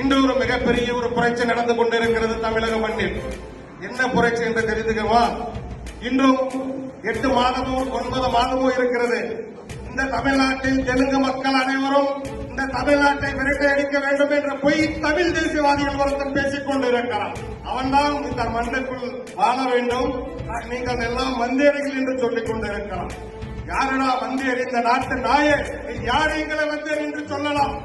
இன்று ஒரு மிகப்பெரிய ஒரு புரட்சி நடந்து கொண்டிருக்கிறது தமிழக மண்ணில். என்ன புரட்சி என்று தெரிந்துக்கவா இன்றும் எட்டு மாதமோ ஒன்பது மாதமோ இருக்கிறது. இந்த தமிழ்நாட்டில் தெலுங்கு மக்கள் அனைவரும் இந்த தமிழ்நாட்டை விரட்டை வேண்டும் என்ற பொய் தமிழ் தேசியவாதிகள் ஒருத்தன் பேசிக் கொண்டிருக்கிறான். அவன்தான் இந்த மண்ணுக்குள் வாழ வேண்டும். நீங்கள் எல்லாம் மந்தேரிகள் என்று சொல்லிக் கொண்டிருக்கிறான். யாரடா வந்தேர்? இந்த நாட்டு நாயர் யார் எங்களை வந்தேர் என்று சொல்லலாம்.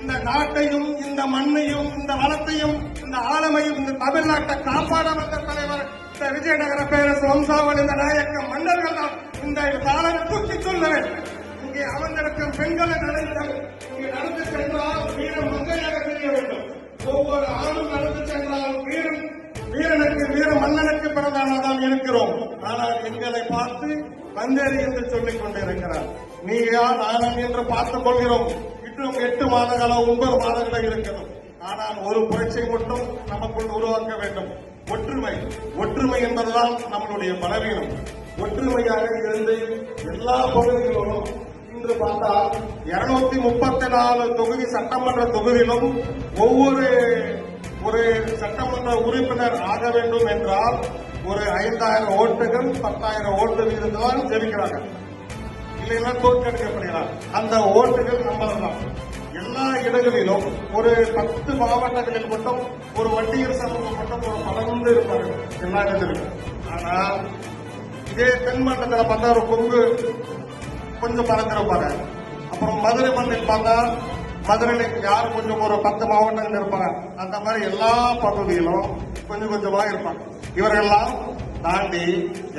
இந்த நாட்டையும் இந்த மண்ணையும் இந்த வளத்தையும் இந்த ஆளுமையும் இந்த தமிழ்நாட்டை காப்பாட வந்த தலைவர் இந்த விஜயநகர பேரரசு வம்சாவளி இந்த நாயக்க மன்னர்கள் தான் இந்த காலம் தூக்கி சொல்ல வேண்டும். இங்கே அமர்ந்திருக்கும் பெண்களை நடந்து இங்கே நடந்து சென்றால் வீரம் மங்கையாக தெரிய வேண்டும். ஒவ்வொரு ஆணும் நடந்து சென்றால் வீரம் வீரனுக்கு வீர மன்னனுக்கு பிறந்தானதான் இருக்கிறோம். ஆனால் எங்களை பார்த்து வந்தேறி என்று சொல்லிக் கொண்டிருக்கிறார். நீயா நானும் என்று பார்த்துக் கொள்கிறோம். இன்னும் எட்டு மாதங்களோ ஒன்பது மாதங்களோ இருக்கிறோம். ஆனால் ஒரு புரட்சியை மட்டும் நமக்குள் உருவாக்க வேண்டும். ஒற்றுமை ஒற்றுமை என்பதுதான் நம்மளுடைய பலவீனம். ஒற்றுமையாக இருந்து எல்லா பகுதிகளிலும் இன்று பார்த்தால் இருநூத்தி முப்பத்தி நாலு தொகுதி சட்டமன்ற தொகுதியிலும் ஒவ்வொரு ஒரு சட்டமன்ற உறுப்பினர் ஆக வேண்டும் என்றால் ஒரு ஐந்தாயிரம் ஓட்டுகள் பத்தாயிரம் ஓட்டு வீதத்தான் ஜெயிக்கிறாங்க இல்லைன்னா தோற்கடிக்கப்படுகிறார் அந்த ஓட்டுகள் நம்மளதான். எல்லா இடங்களிலும் ஒரு பத்து மாவட்டங்களில் மட்டும் ஒரு வண்டியர் சமூகம் மட்டும் ஒரு பலர்ந்து இருப்பார்கள். எல்லா இடத்திலும். ஆனால் இதே தென் மாவட்டத்தில் பார்த்தா ஒரு கொங்கு கொஞ்சம் மறந்துருப்பாங்க அப்புறம் மதுரை மண்ணில் பார்த்தா மதுரையில யார் கொஞ்சம் ஒரு பத்து மாவட்டங்கள் இருப்பாங்க. அந்த மாதிரி எல்லா பகுதியிலும் கொஞ்சம் கொஞ்சமாக இருப்பாங்க. இவரெல்லாம் தாண்டி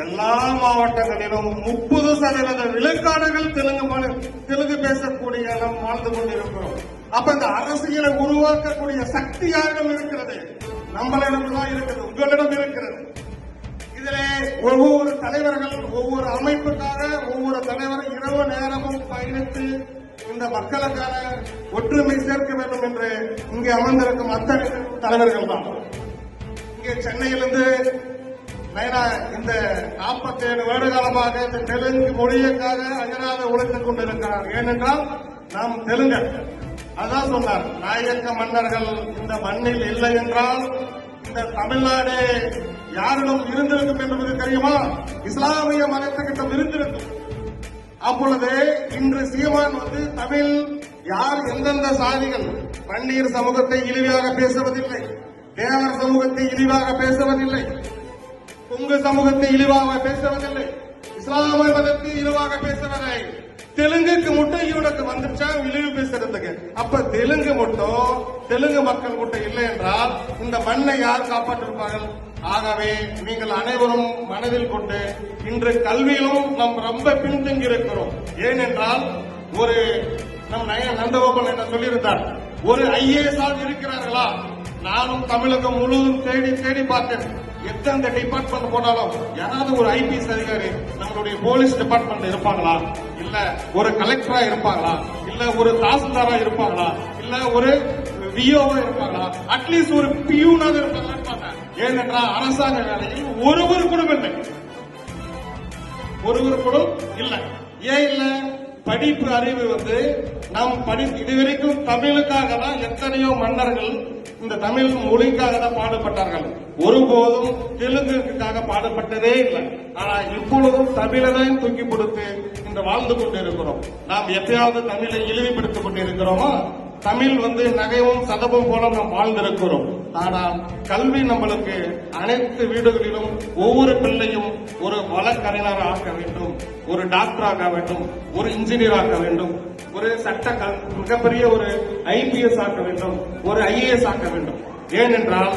எல்லா மாவட்டங்களிலும் முப்பது சதவீத விழுக்காடுகள் தெலுங்கு மொழி தெலுங்கு பேசக்கூடிய நாம் வாழ்ந்து கொண்டிருக்கிறோம். அப்ப இந்த அரசியலை உருவாக்கக்கூடிய சக்தி யாரிடம் இருக்கிறது? நம்மளிடம் தான் இருக்கிறது உங்களிடம் இருக்கிறது. ஒவ்வொரு தலைவர்கள் ஒவ்வொரு அமைப்புக்காக ஒவ்வொரு தலைவரும் இரவு நேரமும் பயணித்து இந்த மக்களுக்கான ஒற்றுமை சேர்க்க வேண்டும் என்று இங்கே அமர்ந்திருக்கும் அத்தனை தலைவர்கள் தான் இங்கே சென்னையிலிருந்து நயனா இந்த 47 வருட காலமாக இந்த தெலுங்கு மொழியைக்காக அஜராத உழைத்துக் கொண்டிருக்கிறார். ஏனென்றால் நாம் தெலுங்கர். அதான் சொன்னார் நாயக்க மன்னர்கள் இந்த மண்ணில் இல்லை என்றால் இந்த தமிழ்நாடு யாரிடம் இருந்திருக்கும் என்பது தெரியுமா? இஸ்லாமிய மதத்துக்கிட்டம் இருந்திருக்கும். அப்பொழுது இன்று சீமான் வந்து தமிழ் யார் எந்தெந்த சாதிகள்? பன்னீர் சமூகத்தை இழிவாக பேசுவதில்லை. தேவர் சமூகத்தை இழிவாக பேசுவதில்லை. கொங்கு சமூகத்தை இழிவாக பேசுவதில்லை. இஸ்லாமிய மதத்தை இழிவாக பேச மட்டும் வந்துருச்சா? இழிவு பேசுறதுக்கு. அப்ப தெலுங்கு மட்டும் தெலுங்கு மக்கள் மட்டும் இல்லை என்றால் இந்த மண்ணை யார் காப்பாற்றிருப்பார்கள்? ஆகவே நீங்கள் அனைவரும் மனதில் கொண்டு இன்று கல்வியிலும் நாம் ரொம்ப பின்தங்கி இருக்கிறோம் ஏனென்றால் ஒரு நம் நய நந்தகோபால் என்ன சொல்லியிருந்தார்? ஒரு ஐஏஎஸ் ஆக இருக்கிறார்களா? நானும் தமிழகம் முழுவதும் தேடி தேடி பார்த்தேன். எந்தெந்த டிபார்ட்மெண்ட் போனாலும் யாராவது ஒரு ஐபிஎஸ் அதிகாரி நம்மளுடைய போலீஸ் டிபார்ட்மெண்ட் இருப்பாங்களா? இல்ல ஒரு கலெக்டரா இருப்பாங்களா? இல்ல ஒரு தாசில்தாரா இருப்பாங்களா? இல்ல ஒரு விஓவா இருப்பாங்களா? அட்லீஸ்ட் ஒரு பியூனாக இருப்பாங்களா ஏனென்றால் அரசாங்க வேலையில் ஒருவர் கூட இல்லை. ஒருவர் கூட இல்லை. ஏன் இல்ல? படிப்பு அறிவு வந்து நாம் படி இதுவரைக்கும் தமிழுக்காக தான் எத்தனையோ மன்னர்கள் இந்த தமிழ் மொழிக்காக தான் பாடுபட்டார்கள். ஒருபோதும் தெலுங்குக்காக பாடுபட்டதே இல்லை. ஆனா இப்பொழுதும் தமிழை தான் தூக்கி கொடுத்து இன்று வாழ்ந்து கொண்டிருக்கிறோம். நாம் எப்பயாவது தமிழை இழிவுபடுத்திக் கொண்டிருக்கிறோமா தமிழ் வந்து நகைவும் சதமும் போல நாம் வாழ்ந்திருக்கிறோம். ஆனால் கல்வி நம்மளுக்கு அனைத்து வீடுகளிலும் ஒவ்வொரு பிள்ளையும் ஒரு வழக்கறிஞர் ஆக்க வேண்டும் ஒரு டாக்டர் வேண்டும் ஒரு இன்ஜினியர் ஆக வேண்டும். ஒரு சட்ட மிகப்பெரிய ஒரு ஐபிஎஸ் ஆக்க வேண்டும் ஒரு ஐஏஎஸ் ஆக்க வேண்டும். ஏனென்றால்